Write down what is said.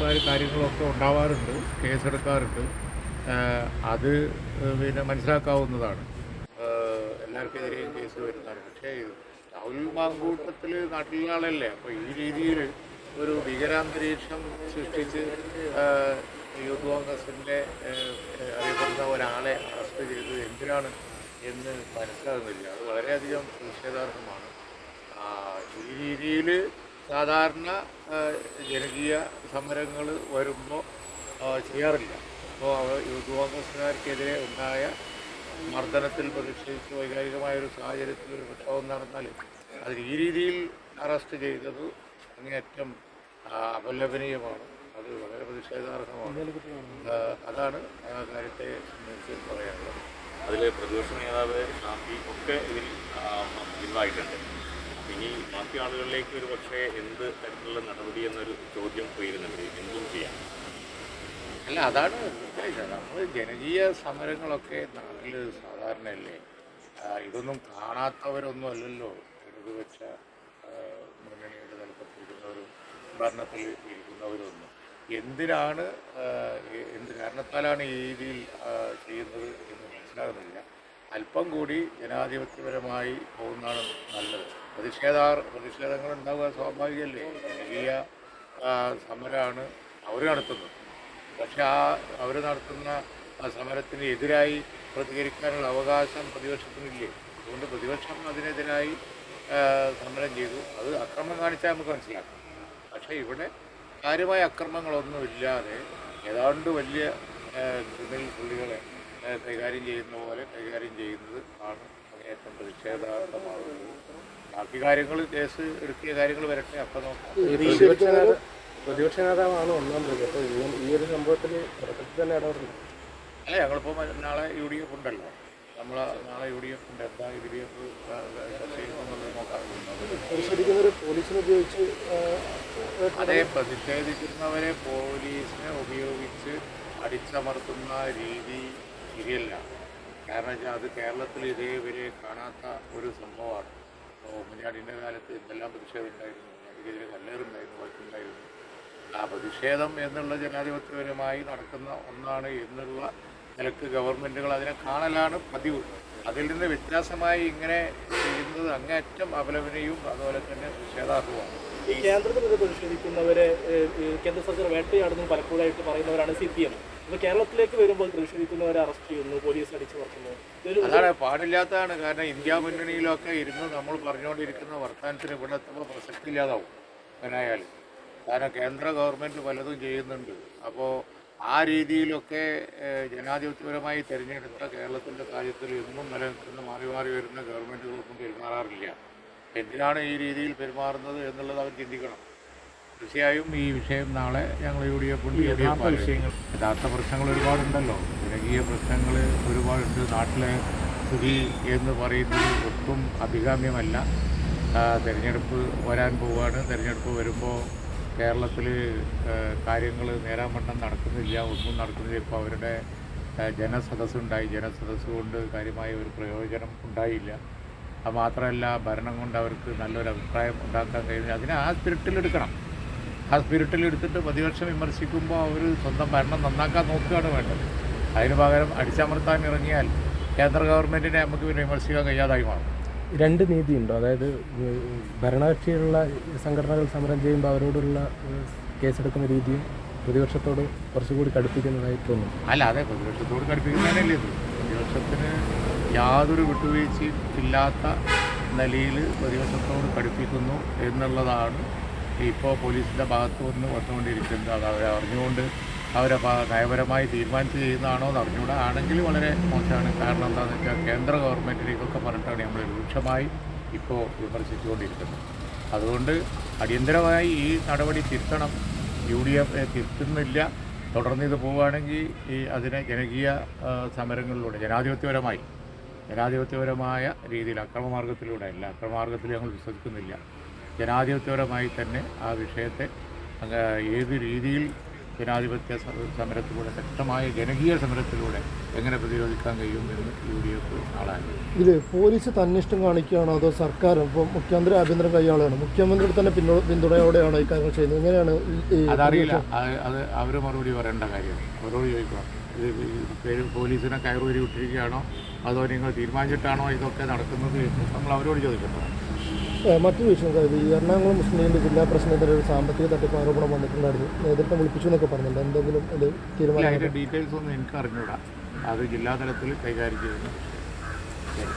കാര്യങ്ങളൊക്കെ ഉണ്ടാവാറുണ്ട് കേസെടുക്കാറുണ്ട്. അത് പിന്നെ മനസ്സിലാക്കാവുന്നതാണ്. എല്ലാവർക്കെതിരെയും കേസ് വരുന്നതാണ്. പക്ഷേ രാഹുൽ മാങ്കൂട്ടത്തിൽ നാട്ടിലുള്ള അപ്പോൾ ഈ രീതിയിൽ ഒരു ഭീകരാന്തരീക്ഷം സൃഷ്ടിച്ച് യൂത്ത് കോൺഗ്രസിന്റെ അറിയപ്പെടുന്ന ഒരാളെ അറസ്റ്റ് ചെയ്തത് എന്തിനാണ് എന്ന് മനസ്സിലാകുന്നില്ല. അത് വളരെയധികം പ്രതിഷേധാർഹമാണ് ഈ രീതിയിൽ സാധാരണ ജനകീയ സമരങ്ങൾ വരുമ്പോൾ ചെയ്യാറില്ല. അപ്പോൾ അവർ യൂത്ത് കോൺഗ്രസ്സുകാർക്കെതിരെ ഉണ്ടായ മർദ്ദനത്തിൽ പ്രതിഷേധിച്ച് വൈകാരികമായൊരു സാഹചര്യത്തിൽ ഒരു പ്രക്ഷോഭം നടന്നാൽ അത് ഈ രീതിയിൽ അറസ്റ്റ് ചെയ്തത് അങ്ങേയറ്റം അപലപനീയമാണ്. അത് വളരെ പ്രതിഷേധാർഹമാണ്. അതാണ് ആ കാര്യത്തെ സംബന്ധിച്ച് പറയാനുള്ളത്. അതിൽ പ്രതിപക്ഷ നേതാവ് ഒക്കെ ഇതിൽ ആ, ഇൻവായിട്ടുണ്ട് ഇനി ബാക്കി ആളുകളിലേക്ക് ഒരു പക്ഷേ എന്ത് തരത്തിലുള്ള നടപടി എന്നൊരു ചോദ്യം ഉയരുന്നുണ്ട്. എന്തും ചെയ്യാം. അല്ല അതാണ് നമ്മൾ ജനകീയ സമരങ്ങളൊക്കെ നാട്ടിൽ സാധാരണയല്ലേ ഇതൊന്നും കാണാത്തവരൊന്നും അല്ലല്ലോ. ഇടതുവെച്ച വെച്ച മുന്നണിയുടെ തലപ്പത്തിരിക്കുന്നവരും ഭരണത്തിൽ ഇരിക്കുന്നവരൊന്നും. എന്തിനാണ് എന്ത് കാരണത്താലാണ് ഈ രീതിയിൽ ചെയ്യുന്നത് എന്ന് മനസ്സിലാകുന്നില്ല. അല്പം കൂടി ജനാധിപത്യപരമായി പോകുന്നതാണ് നല്ലത്. പ്രതിഷേധാർ പ്രതിഷേധങ്ങൾ ഉണ്ടാവുക സ്വാഭാവികമല്ലേ? ജനകീയ സമരമാണ് അവർ നടത്തുന്നത്. പക്ഷെ ആ അവർ നടത്തുന്ന ആ സമരത്തിന് എതിരായി പ്രതികരിക്കാനുള്ള അവകാശം പ്രതിപക്ഷത്തിനില്ലേ? അതുകൊണ്ട് പ്രതിപക്ഷം അതിനെതിരായി സമരം ചെയ്തു. അത് അക്രമം കാണിച്ചാൽ നമുക്ക് മനസ്സിലാക്കാം. പക്ഷേ ഇവിടെ കാര്യമായ അക്രമങ്ങളൊന്നും ഇല്ലാതെ ഏതാണ്ട് വലിയ ക്രിമിനൽ പുള്ളികളെ കൈകാര്യം ചെയ്യുന്ന പോലെ കൈകാര്യം ചെയ്യുന്നത് ആണ് അങ്ങേയറ്റം പ്രതിഷേധാർത്ഥമാകുന്നത് ബാക്കി കാര്യങ്ങൾ കേസ് എടുക്കിയ കാര്യങ്ങൾ വരട്ടെ അപ്പം നോക്കാം. പ്രതിപക്ഷ നേതാ- പ്രതിപക്ഷ നേതാവാണ് ഒന്നാം പ്രതി അപ്പോൾ ഇന്നും ഈ ഒരു സംഭവത്തിൽ തുടക്കത്തിൽ തന്നെ ഇടപെടുന്നു അല്ല ഞങ്ങളിപ്പോൾ നാളെ യു ഡി എഫ് ഉണ്ടല്ലോ. നമ്മൾ നാളെ യു ഡി എഫ് ഉണ്ട് എന്താ യു ഡി എഫ് പരിശോധിക്കുന്നവർ പോലീസിനെ ഉപയോഗിച്ച് അതെ അതേ പ്രതിഷേധിക്കുന്നവരെ പോലീസിനെ ഉപയോഗിച്ച് അടിച്ചമർത്തുന്ന രീതി ശരിയല്ല. കാരണം വെച്ചാൽ അത് കേരളത്തിൽ ഇതേവരെ കാണാത്ത ഒരു സംഭവമാണ്. ഉമ്മൻചാണ്ടിന്റെ കാലത്ത് എന്തെല്ലാം പ്രതിഷേധം ഉണ്ടായിരുന്നു കുഞ്ഞാടിക്കെതിരെ കല്ലേറുണ്ടായിരുന്നു വഴക്കുണ്ടായിരുന്നു. ആ പ്രതിഷേധം എന്നുള്ള ജനാധിപത്യപരമായി നടക്കുന്ന ഒന്നാണ് എന്നുള്ള നിലയ്ക്ക് ഗവൺമെന്റുകൾ അതിനെ കാണലാണ് പതിവ്. അതിൽ നിന്ന് വ്യത്യാസമായി ഇങ്ങനെ ചെയ്യുന്നത് അങ്ങേറ്റം അപലപനയും അതുപോലെ തന്നെ നിഷേധാർഹവുമാണ്. ഈ കേന്ദ്രത്തിൽ പ്രതിഷേധിക്കുന്നവരെ കേന്ദ്ര സർക്കാർ വേട്ടയാടുന്നു പലപ്പോഴായിട്ട് പറയുന്നവരാണ് സി പി എം. അപ്പോൾ കേരളത്തിലേക്ക് വരുമ്പോൾ പ്രതിഷേധിക്കുന്നവരെ അറസ്റ്റ് ചെയ്യുന്നു പോലീസ് അടിച്ചു ഇതൊരു അതാണ് പാടില്ലാത്തതാണ്. കാരണം ഇന്ത്യ മുന്നണിയിലൊക്കെ ഇരുന്ന് നമ്മൾ പറഞ്ഞുകൊണ്ടിരിക്കുന്ന വർത്തമാനത്തിന് ഇവിടെ എത്തുമ്പോൾ പ്രസക്തി ഇല്ലാതാവും അതിനായാലും കാരണം കേന്ദ്ര ഗവൺമെന്റ് പലതും ചെയ്യുന്നുണ്ട്. അപ്പോൾ ആ രീതിയിലൊക്കെ ജനാധിപത്യപരമായി തിരഞ്ഞെടുത്ത കേരളത്തിന്റെ കാര്യത്തിൽ എന്നും നിലനിൽക്കുന്ന മാറി മാറി വരുന്ന ഗവൺമെന്റുകളൊന്നും പെരുമാറാറില്ല. എന്തിനാണ് ഈ രീതിയിൽ പെരുമാറുന്നത് എന്നുള്ളത് അവർ ചിന്തിക്കണം. തീർച്ചയായും ഈ വിഷയം നാളെ ഞങ്ങൾ യു ഡി എഫ് ഉണ്ട് യഥാർത്ഥ വിഷയങ്ങൾ യഥാർത്ഥ പ്രശ്നങ്ങൾ ഒരുപാടുണ്ടല്ലോ. ജനകീയ പ്രശ്നങ്ങൾ ഒരുപാടുണ്ട്. നാട്ടിലെ സ്ഥിതി എന്ന് പറയുന്നത് ഒട്ടും അഭികാമ്യമല്ല. തിരഞ്ഞെടുപ്പ് വരാൻ പോവുകയാണ് തെരഞ്ഞെടുപ്പ് വരുമ്പോൾ കേരളത്തിൽ കാര്യങ്ങൾ നേരാൻ വണ്ണം നടക്കുന്നില്ല ഒന്നും നടക്കുന്നില്ല. ഇപ്പോൾ അവരുടെ ജനസദസ്സുണ്ടായി. ജനസദസ് ജനസദസ്സ് കൊണ്ട് കാര്യമായ ഒരു പ്രയോജനം ഉണ്ടായില്ല. അത് മാത്രമല്ല ഭരണം കൊണ്ട് അവർക്ക് നല്ലൊരു അഭിപ്രായം ഉണ്ടാക്കാൻ കഴിയുന്നില്ല. അതിനെ ആ സ്പിരിറ്റിലെടുക്കണം. ആ സ്പിരിറ്റിൽ എടുത്തിട്ട് പ്രതിപക്ഷം വിമർശിക്കുമ്പോൾ അവർ സ്വന്തം ഭരണം നന്നാക്കാൻ നോക്കുകയാണ് വേണ്ടത്. അതിന് പകരം അടിച്ചമർത്താൻ ഇറങ്ങിയാൽ കേന്ദ്ര ഗവൺമെന്റിനെ നമുക്ക് പിന്നെ വിമർശിക്കാൻ കഴിയാതായി മാറും. രണ്ട് നീതിയുണ്ടോ. അതായത് ഭരണകക്ഷിയിലുള്ള സംഘടനകൾ സമരം ചെയ്യുമ്പോൾ അവരോടുള്ള കേസെടുക്കുന്ന രീതിയും പ്രതിപക്ഷത്തോട് കുറച്ചുകൂടി കടുപ്പിക്കുന്നതായി തോന്നുന്നു അല്ല അതെ പ്രതിപക്ഷത്തോട് കടുപ്പിക്കുന്നതിനല്ലേ ഇത്. പ്രതിപക്ഷത്തിന് യാതൊരു വിട്ടുവീഴ്ചയും ഇല്ലാത്ത നിലയിൽ പ്രതിപക്ഷത്തോട് കടുപ്പിക്കുന്നു എന്നുള്ളതാണ് ഇപ്പോൾ പോലീസിന്റെ ഭാഗത്തു നിന്ന് വന്നുകൊണ്ടിരിക്കുന്നത്. അത് അവർ അറിഞ്ഞുകൊണ്ട് അവരെ നയപരമായി തീരുമാനിച്ച് ചെയ്യുന്നതാണോ എന്ന് അറിഞ്ഞുകൂടെ. ആണെങ്കിൽ വളരെ മോശമാണ്. കാരണം എന്താണെന്ന് വെച്ചാൽ കേന്ദ്ര ഗവൺമെന്റിലേക്കൊക്കെ പറഞ്ഞിട്ടാണ് നമ്മൾ രൂക്ഷമായി ഇപ്പോൾ വിമർശിച്ചുകൊണ്ടിരിക്കുന്നത്. അതുകൊണ്ട് അടിയന്തരമായി ഈ നടപടി തിരുത്തണം. യു ഡി എഫ് തിരുത്തുന്നില്ല. തുടർന്ന് ഇത് പോവുകയാണെങ്കിൽ ഈ അതിനെ ജനകീയ സമരങ്ങളിലൂടെ ജനാധിപത്യപരമായി ജനാധിപത്യപരമായ രീതിയിൽ അക്രമമാർഗത്തിലൂടെ അല്ല അക്രമമാർഗത്തിൽ ഞങ്ങൾ വിശ്വസിക്കുന്നില്ല. ജനാധിപത്യപരമായി തന്നെ ആ വിഷയത്തെ ഏത് രീതിയിൽ ജനാധിപത്യ സമരത്തിലൂടെ ശക്തമായ ജനകീയ സമരത്തിലൂടെ എങ്ങനെ പ്രതിരോധിക്കാൻ കഴിയും എന്ന് യു ഡി എഫ് ആളാണ്. ഇത് പോലീസ് തന്നിഷ്ടം കാണിക്കുകയാണോ അതോ സർക്കാർ? ഇപ്പോൾ മുഖ്യമന്ത്രി ആഭ്യന്തരം കൈയാളാണ് മുഖ്യമന്ത്രി തന്നെ പിന്തുണ പിന്തുണയോടെയാണോ ഈ കാര്യങ്ങൾ ചെയ്യുന്നത്. എങ്ങനെയാണ് അതറിയില്ല. അത് അവർ മറുപടി പറയേണ്ട കാര്യമാണ് അവരോട് ചോദിക്കണം ഇത് ഈ പേര് പോലീസിനെ കയറൂരി വിട്ടിരിക്കുകയാണോ? അതോ നിങ്ങൾ തീരുമാനിച്ചിട്ടാണോ ഇതൊക്കെ നടക്കുന്നത് എന്ന് നമ്മൾ അവരോട് ചോദിക്കണം ഏഹ് മറ്റൊരു വിഷയം അതായത് ഈ എറണാകുളം മുസ്ലിം ലീഗിന്റെ ജില്ലാ പ്രസിഡന്റിന്റെ ഒരു സാമ്പത്തിക തട്ടിപ്പ് ആരോപണം വന്നിട്ടുണ്ടായിരുന്നു. നേതൃത്വം വിളിപ്പിച്ചു എന്നൊക്കെ പറഞ്ഞില്ല എന്തെങ്കിലും അത് തീരുമാനം അതിന്റെ ഡീറ്റെയിൽസ് ഒന്നും എനിക്ക് അറിഞ്ഞൂടാ. അത് ജില്ലാതലത്തിൽ കൈകാര്യം ചെയ്യുന്നു. ശരി.